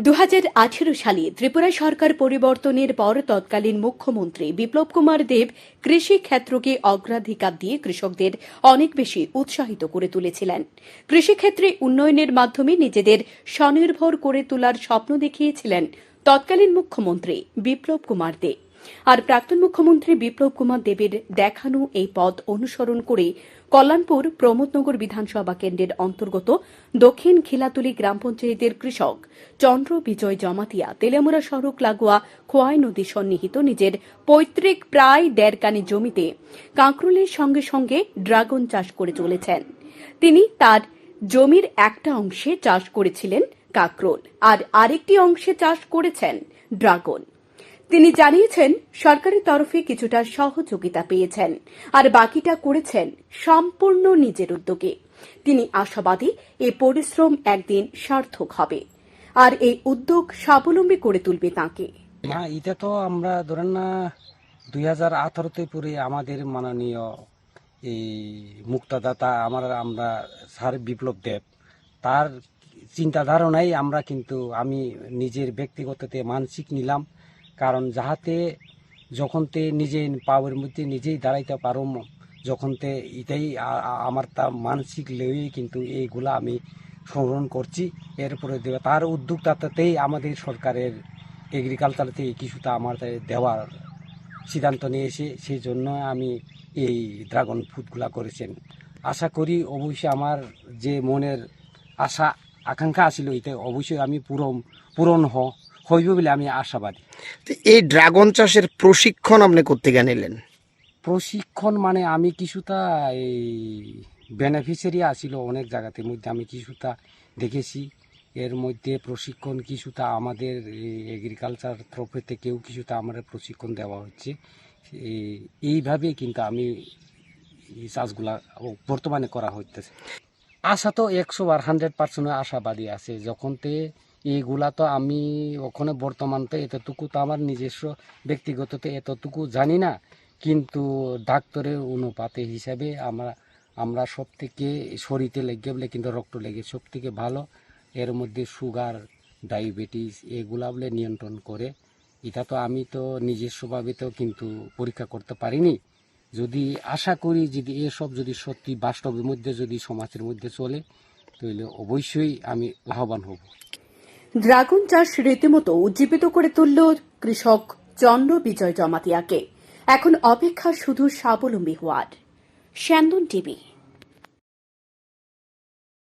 দু সালে ত্রিপুরা সরকার পরিবর্তনের পর তৎকালীন মুখ্যমন্ত্রী বিপ্লব কুমার দেব কৃষি ক্ষেত্রকে অগ্রাধিকার দিয়ে কৃষকদের অনেক বেশি উৎসাহিত করে তুলেছিলেন। কৃষিক্ষেত্রে উন্নয়নের মাধ্যমে নিজেদের স্বনির্ভর করে তোলার স্বপ্ন দেখিয়েছিলেন তৎকালীন মুখ্যমন্ত্রী বিপ্লব কুমার দেব আর প্রাক্তন মুখ্যমন্ত্রী বিপ্লব কুমার দেবের দেখানো এই পথ অনুসরণ করে কল্যাণপুর প্রমোদনগর বিধানসভা কেন্দ্রের অন্তর্গত দক্ষিণ খিলাতুলি গ্রাম পঞ্চায়েতের কৃষক চন্দ্র বিজয় জমাতিয়া তেলেমুরা সড়ক লাগোয়া খোয়াই নদী সন্নিহিত নিজের পৈতৃক প্রায় দেড় কানি জমিতে কাঁকরুলের সঙ্গে সঙ্গে ড্রাগন চাষ করে চলেছেন। তিনি তার জমির একটা অংশে চাষ করেছিলেন কাঁকরোল। আর আরেকটি অংশে চাষ করেছেন ড্রাগন। তিনি জানিয়েছেন, সরকারের তরফে কিছুটা সহযোগিতা পেয়েছেন আর বাকিটা করেছেন সম্পূর্ণ নিজের উদ্যোগে। তিনি আশাবাদী এই পরিশ্রম একদিন সার্থক হবে আর এই উদ্যোগ স্বাবলম্বী করে তুলবে তাঁকে। এটা তো আমরা ধরেন না দুই হাজার আঠারোতে পরে আমাদের মাননীয় এই মুক্তদাতা আমার আমরা স্যার বিপ্লব দেব, তার চিন্তাধারণাই আমরা কিন্তু আমি নিজের ব্যক্তিগততে মানসিক নিলাম কারণ যাহাতে যখন তে নিজে পাওয়ের মধ্যে নিজেই দাঁড়াইতে পারো যখন তে এটাই আমার তা মানসিক লেগেই কিন্তু এইগুলা আমি স্মরণ করছি। এরপরে দেওয়া, তার উদ্যোগটাতেই আমাদের সরকারের এগ্রিকালচার থেকে কিছুটা আমার দেওয়ার সিদ্ধান্ত নিয়েছে। সেই জন্য আমি এই ড্রাগন ফ্রুটগুলা করেছেন। আশা করি অবশ্যই আমার যে মনের আশা, আকাঙ্ক্ষা আছিল এটা অবশ্যই আমি পূরণ পূরণ হ- হইব বলে আমি আশাবাদী। তো এই ড্রাগন চাষের প্রশিক্ষণ আপনি করতে গিয়ে নিলেন? প্রশিক্ষণ মানে আমি কিছুটা এই বেনিফিশিয়ারি আসিল অনেক জায়গাতে মধ্যে আমি কিছুটা দেখেছি। এর মধ্যে প্রশিক্ষণ কিছুটা আমাদের এগ্রিকালচার তরফে থেকেও কিছুটা আমাদের প্রশিক্ষণ দেওয়া হচ্ছে। এই- এইভাবে কিন্তু আমি এই চাষগুলা বর্তমানে করা হইতেছে। আশা তো একশো বার হান্ড্রেড পার্সেন্ট আশাবাদী আছে। যখন তে এইগুলা তো আমি ওখানে বর্তমানতে এতটুকু তো আমার নিজস্ব ব্যক্তিগততে এতটুকু জানি না। কিন্তু ডাক্তারের অনুপাতে হিসাবে আমরা আমরা সব থেকে শরীরে লেগে বলে কিন্তু রক্ত লেগে সব থেকে ভালো, এর মধ্যে সুগার, ডায়াবেটিস এগুলা বলে নিয়ন্ত্রণ করে। এটা তো আমি তো নিজস্বভাবে তো কিন্তু পরীক্ষা করতে পারিনি। যদি আশা করি যদি এসব যদি সত্যি বাস্তবের মধ্যে যদি সমাজের মধ্যে চলে, তাহলে অবশ্যই আমি লাভবান হব। ড্রাগন চাষ রীতিমতো উজ্জীবিত করে তুলল কৃষক চন্দ্র বিজয় জমাতিয়াকে। এখন অপেক্ষা শুধু স্বাবলম্বী হওয়ার। শ্যান্দন টিভি।